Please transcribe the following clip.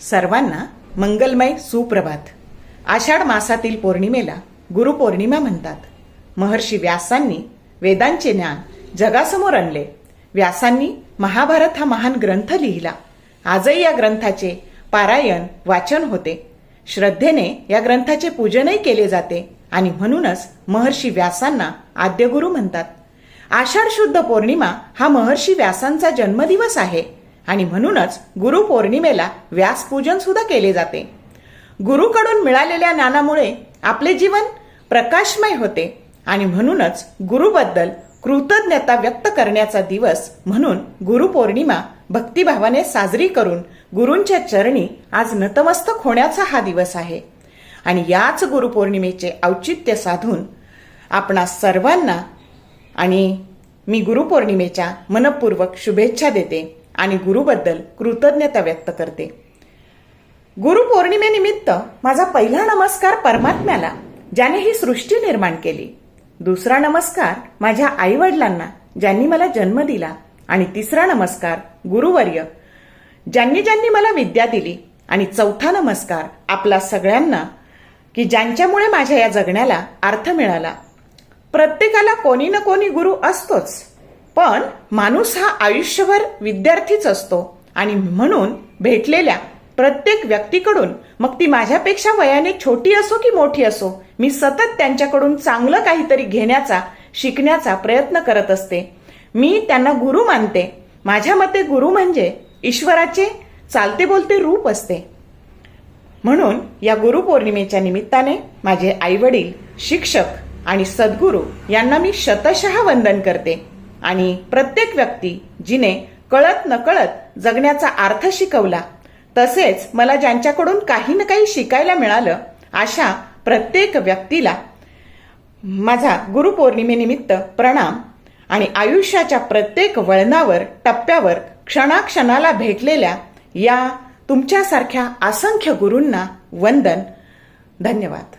सर्वांना मंगलमय सुप्रभात. आषाढ मासातील पौर्णिमेला गुरुपौर्णिमा म्हणतात. महर्षी व्यासांनी वेदांचे ज्ञान जगासमोर आणले. व्यासांनी महाभारत हा महान ग्रंथ लिहिला. आजही या ग्रंथाचे पारायण वाचन होते. श्रद्धेने या ग्रंथाचे पूजनही केले जाते आणि म्हणूनच महर्षी व्यासांना आद्यगुरु म्हणतात. आषाढ शुद्ध पौर्णिमा हा महर्षी व्यासांचा जन्मदिवस आहे. आणि म्हणूनच गुरुपौर्णिमेला व्यासपूजन सुद्धा केले जाते. गुरुकडून मिळालेल्या ज्ञानामुळे आपले जीवन प्रकाशमय होते आणि म्हणूनच गुरुबद्दल कृतज्ञता व्यक्त करण्याचा दिवस म्हणून गुरुपौर्णिमा भक्तिभावाने साजरी करून गुरूंच्या चरणी आज नतमस्तक होण्याचा हा दिवस आहे. आणि याच गुरुपौर्णिमेचे औचित्य साधून आपणा सर्वांना आणि मी गुरुपौर्णिमेच्या मनपूर्वक शुभेच्छा देते. आणि गुरुबद्दल कृतज्ञता व्यक्त करते. गुरुपौर्णिमेनिमित्त माझा पहिला नमस्कार परमात्म्याला ज्याने ही सृष्टी निर्माण केली. दुसरा नमस्कार माझ्या आई वडिलांना ज्यांनी मला जन्म दिला. आणि तिसरा नमस्कार गुरुवर्य ज्यांनी ज्यांनी मला विद्या दिली. आणि चौथा नमस्कार आपला सगळ्यांना की ज्यांच्यामुळे माझ्या या जगण्याला अर्थ मिळाला. प्रत्येकाला कोणी ना कोणी गुरु असतोच. पण माणूस हा आयुष्यभर विद्यार्थीच असतो. आणि म्हणून भेटलेल्या प्रत्येक व्यक्तीकडून मग ती माझ्यापेक्षा वयाने छोटी असो की मोठी असो मी सतत त्यांच्याकडून चांगलं काहीतरी घेण्याचा शिकण्याचा प्रयत्न करत असते. मी त्यांना गुरु मानते. माझ्या मते गुरु म्हणजे ईश्वराचे चालते बोलते रूप असते. म्हणून या गुरुपौर्णिमेच्या निमित्ताने माझे आईवडील शिक्षक आणि सद्गुरू यांना मी शतशः वंदन करते. आणि प्रत्येक व्यक्ती जिने कळत नकळत जगण्याचा अर्थ शिकवला तसेच मला ज्यांच्याकडून काही ना काही शिकायला मिळालं अशा प्रत्येक व्यक्तीला माझा गुरुपौर्णिमेनिमित्त प्रणाम आणि आयुष्याच्या प्रत्येक वळणावर टप्प्यावर क्षणाक्षणाला भेटलेल्या या तुमच्यासारख्या असंख्य गुरूंना वंदन. धन्यवाद.